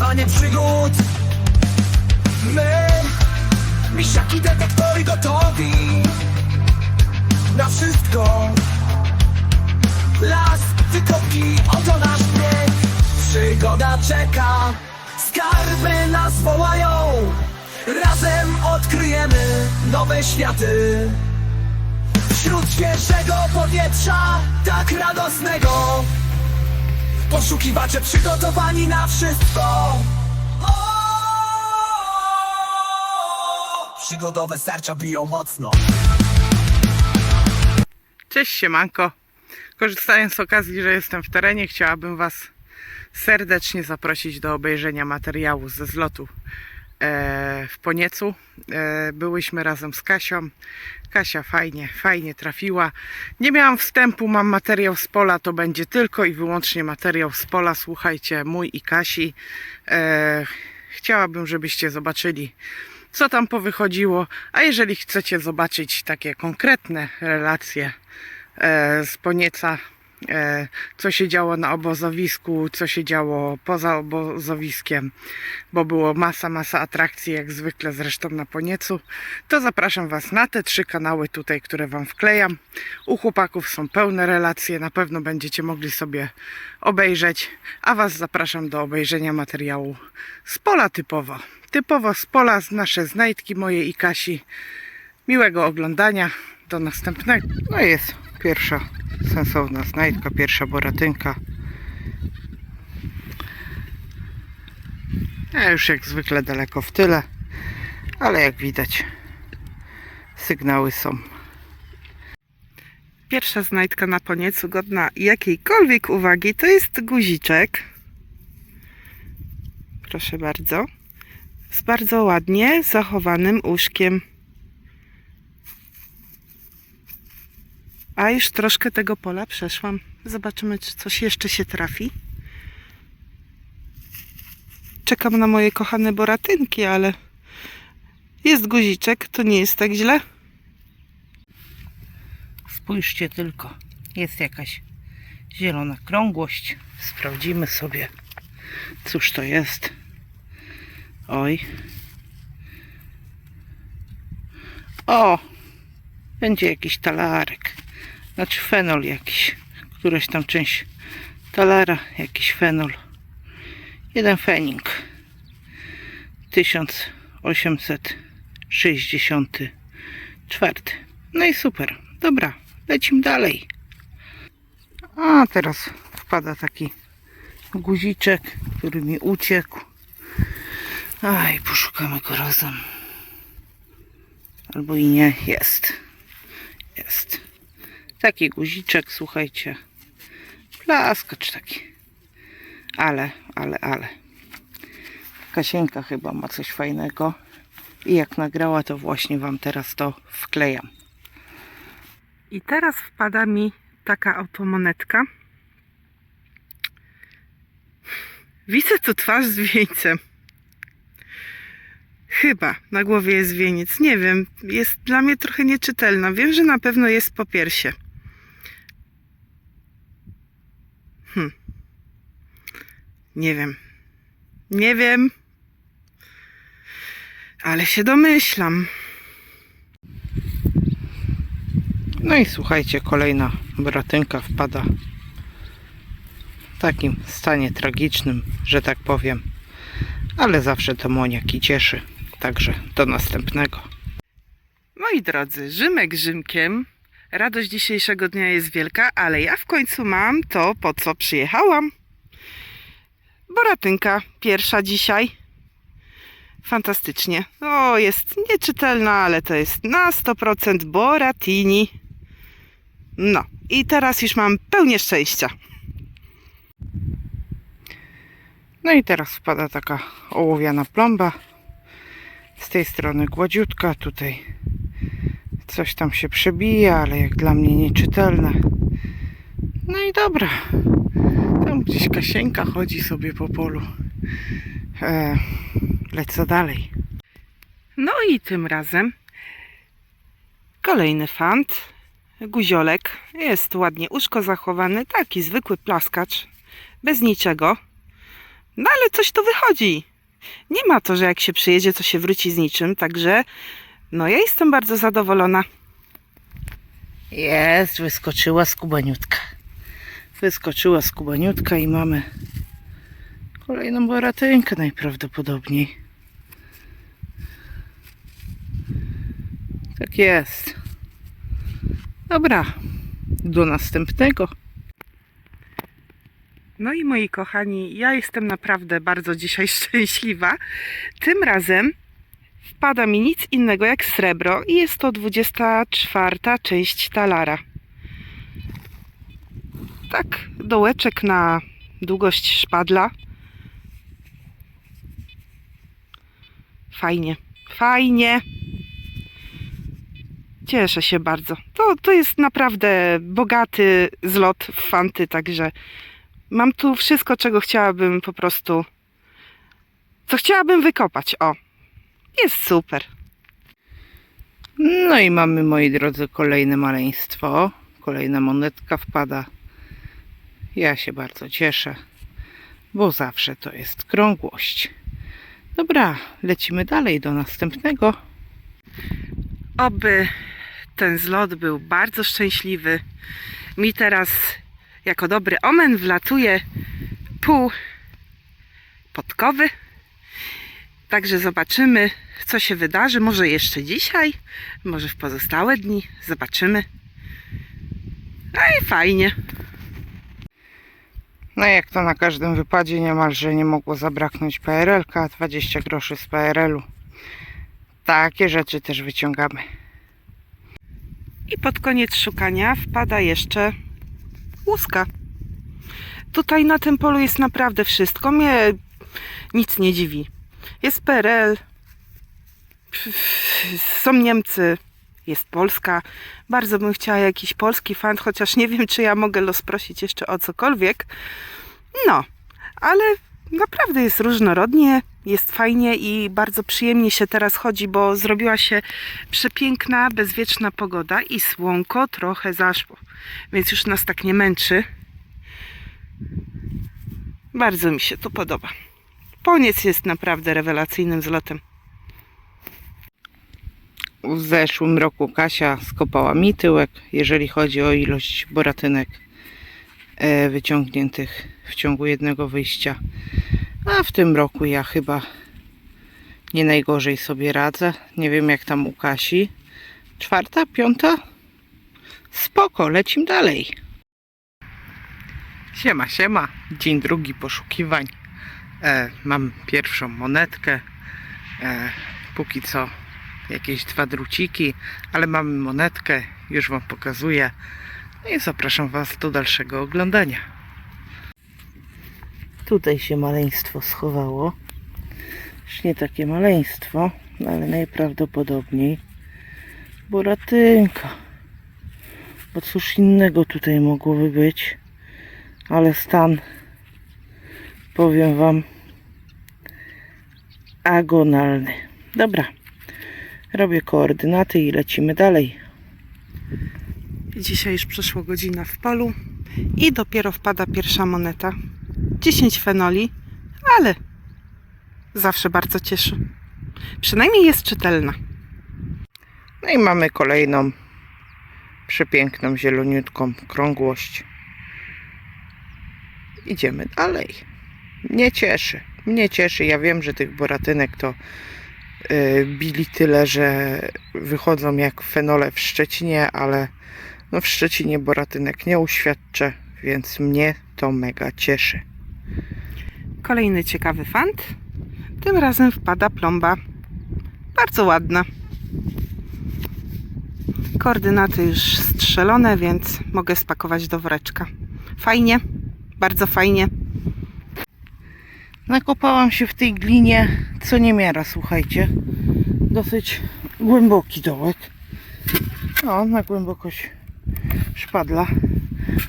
poszukiwanie przygód. My, misiaki detektory gotowi Na wszystko. Las, wykopki, oto nasz bieg Przygoda czeka. Skarby nas wołają. Razem odkryjemy nowe światy. Wśród świeżego powietrza Tak radosnego Poszukiwacze przygotowani na wszystko! Przygodowe serca biją mocno Cześć siemanko. Korzystając z okazji, że jestem w terenie, chciałabym Was serdecznie zaprosić do obejrzenia materiału ze zlotu w Poniecu. E, byłyśmy razem z Kasią. Kasia fajnie, fajnie trafiła. Nie miałam wstępu, mam materiał z pola, to będzie tylko i wyłącznie materiał z pola. Słuchajcie, mój i Kasi. E, chciałabym, żebyście zobaczyli co tam powychodziło, a jeżeli chcecie zobaczyć takie konkretne relacje e, z Ponieca, e, co się działo na obozowisku, co się działo poza obozowiskiem, bo było masa, masa atrakcji, jak zwykle zresztą na Poniecu, to zapraszam Was na te trzy kanały tutaj, które Wam wklejam. U chłopaków są pełne relacje, na pewno będziecie mogli sobie obejrzeć, a Was zapraszam do obejrzenia materiału z pola typowo. Typowo z pola, z nasze znajdki moje i Kasi. Miłego oglądania. Do następnego. No jest pierwsza sensowna znajdka, pierwsza boratynka. Ja już jak zwykle daleko w tyle, ale jak widać sygnały są. Pierwsza znajdka na poniecu godna jakiejkolwiek uwagi to jest guziczek. Proszę bardzo. Z bardzo ładnie zachowanym uszkiem. A już troszkę tego pola przeszłam. Zobaczymy, czy coś jeszcze się trafi. Czekam na moje kochane boratynki, ale jest guziczek, to nie jest tak źle. Spójrzcie tylko, jest jakaś zielona krągłość. Sprawdzimy sobie, cóż to jest. Oj. O! Będzie jakiś talarek. Znaczy fenol jakiś. Któraś tam część talara, jakiś fenol. Jeden fening. 1864. No i super. Dobra, lecimy dalej. A teraz wpada taki guziczek, który mi uciekł. Aj, poszukamy go razem. Albo i nie, jest. Jest. Taki guziczek, słuchajcie. Plaskacz taki. Ale, ale, ale. Kasieńka chyba ma coś fajnego. I jak nagrała, to właśnie Wam teraz to wklejam. I teraz wpada mi taka oto monetka. Widzę tu twarz z wieńcem. Chyba na głowie jest wieniec. Nie wiem, jest dla mnie trochę nieczytelna. Wiem, że na pewno jest po piersie. Hm. Nie wiem. Nie wiem. Ale się domyślam. No i słuchajcie, kolejna bratynka wpada w takim stanie tragicznym, że tak powiem. Ale zawsze to moniaki cieszy. Także do następnego. Moi drodzy, Rzymek Rzymkiem. Radość dzisiejszego dnia jest wielka, ale ja w końcu mam to, po co przyjechałam. Boratynka pierwsza dzisiaj. Fantastycznie. O, jest nieczytelna, ale to jest na 100% Boratini. No, i teraz już mam pełnię szczęścia. No i teraz wpada taka ołowiana plomba. Z tej strony gładziutka, tutaj coś tam się przebija, ale jak dla mnie nieczytelne. No i dobra. Tam gdzieś Kasieńka chodzi sobie po polu. E, lecę dalej. No i tym razem kolejny fant. Guziolek. Jest ładnie uszko zachowane. Taki zwykły plaskacz. Bez niczego. No ale coś tu wychodzi. Nie ma to, że jak się przyjedzie, to się wróci z niczym, także no ja jestem bardzo zadowolona. Jest, wyskoczyła skubaniutka. Wyskoczyła skubaniutka i mamy kolejną boratynkę najprawdopodobniej. Tak jest. Dobra, do następnego. No i moi kochani, ja jestem naprawdę bardzo dzisiaj szczęśliwa. Tym razem wpada mi nic innego jak srebro i jest to 24 część talara. Tak, dołeczek na długość szpadla. Fajnie, fajnie. Cieszę się bardzo. To, to jest naprawdę bogaty zlot w fanty, także mam tu wszystko, czego chciałabym po prostu. Co chciałabym wykopać. O, jest super. No i mamy, moi drodzy, kolejne maleństwo. Kolejna monetka wpada. Ja się bardzo cieszę, bo zawsze to jest krągłość. Dobra, lecimy dalej do następnego. Oby ten zlot był bardzo szczęśliwy. Mi teraz, jako dobry omen, wlatuje pół podkowy. Także zobaczymy, co się wydarzy. Może jeszcze dzisiaj, może w pozostałe dni. Zobaczymy. No i fajnie. No jak to na każdym wypadzie niemalże nie mogło zabraknąć PRL-ka, 20 groszy z PRL-u. Takie rzeczy też wyciągamy. I pod koniec szukania wpada jeszcze łuska. Tutaj na tym polu jest naprawdę wszystko. Mnie nic nie dziwi. Jest PRL, są Niemcy, jest Polska. Bardzo bym chciała jakiś polski fan, chociaż nie wiem, czy ja mogę los prosić jeszcze o cokolwiek. No, ale naprawdę jest różnorodnie, jest fajnie i bardzo przyjemnie się teraz chodzi, bo zrobiła się przepiękna, bezwieczna pogoda i słonko trochę zaszło, więc już nas tak nie męczy. Bardzo mi się to podoba. Poniec jest naprawdę rewelacyjnym zlotem. W zeszłym roku Kasia skopała mi tyłek, jeżeli chodzi o ilość boratynek e, wyciągniętych w ciągu jednego wyjścia. A w tym roku ja chyba nie najgorzej sobie radzę. Nie wiem jak tam u Kasi. Czwarta, piąta? Spoko, lecim dalej. Siema, siema. Dzień drugi poszukiwań. E, mam pierwszą monetkę. E, póki co jakieś dwa druciki, ale mamy monetkę. Już Wam pokazuję. No i zapraszam Was do dalszego oglądania. Tutaj się maleństwo schowało. Już nie takie maleństwo, ale najprawdopodobniej boratynka. Bo cóż innego tutaj mogłoby być. Ale stan, powiem Wam, agonalny. Dobra, robię koordynaty i lecimy dalej. Dzisiaj już przeszło godzina w polu i dopiero wpada pierwsza moneta. 10 fenoli, ale zawsze bardzo cieszy. Przynajmniej jest czytelna. No i mamy kolejną przepiękną, zieloniutką krągłość. Idziemy dalej. Mnie cieszy. Mnie cieszy. Ja wiem, że tych boratynek to yy, bili tyle, że wychodzą jak fenole w Szczecinie, ale no w Szczecinie boratynek nie uświadczę, więc mnie to mega cieszy. Kolejny ciekawy fant. Tym razem wpada plomba. Bardzo ładna. Koordynaty już strzelone, więc mogę spakować do woreczka. Fajnie, bardzo fajnie. Nakopałam się w tej glinie, co niemiara, słuchajcie. Dosyć głęboki dołek. O, na głębokość szpadla.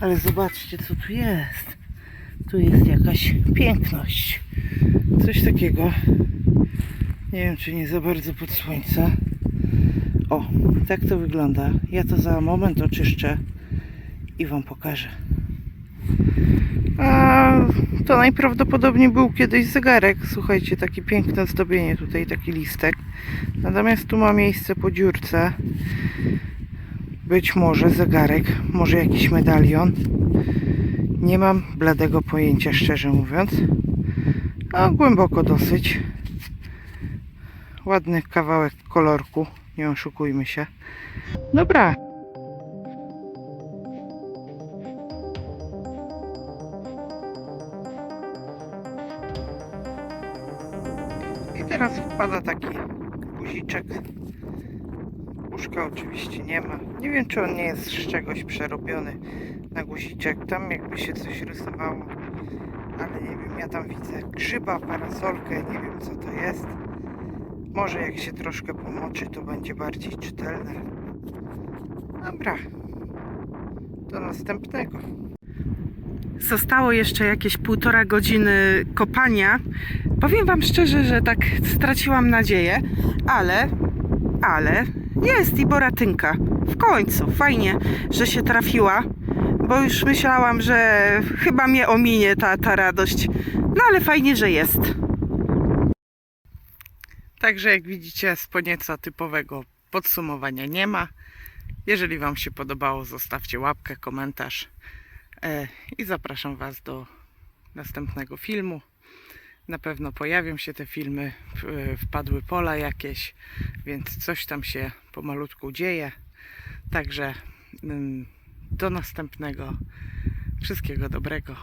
Ale zobaczcie, co tu jest. Tu jest jakaś piękność. Coś takiego. Nie wiem, czy nie za bardzo pod słońce. O, tak to wygląda. Ja to za moment oczyszczę i Wam pokażę. A to najprawdopodobniej był kiedyś zegarek. Słuchajcie, takie piękne zdobienie tutaj, taki listek. Natomiast tu ma miejsce po dziurce. Być może zegarek, może jakiś medalion. Nie mam bladego pojęcia, szczerze mówiąc. A głęboko dosyć. Ładny kawałek kolorku, nie oszukujmy się. Dobra. Oczywiście nie ma. Nie wiem, czy on nie jest z czegoś przerobiony na guziczek. Tam jakby się coś rysowało. Ale nie wiem, ja tam widzę grzyba, parasolkę, nie wiem co to jest. Może jak się troszkę pomoczy, to będzie bardziej czytelne. Dobra. Do następnego. Zostało jeszcze jakieś półtora godziny kopania. Powiem Wam szczerze, że tak straciłam nadzieję, ale, ale jest i Boratynka. W końcu, fajnie, że się trafiła, bo już myślałam, że chyba mnie ominie ta, ta radość. No ale fajnie, że jest. Także jak widzicie, z ponieco typowego podsumowania nie ma. Jeżeli Wam się podobało, zostawcie łapkę, komentarz e, i zapraszam Was do następnego filmu. Na pewno pojawią się te filmy, w- wpadły pola jakieś, więc coś tam się pomalutku dzieje. Także mm, do następnego. Wszystkiego dobrego.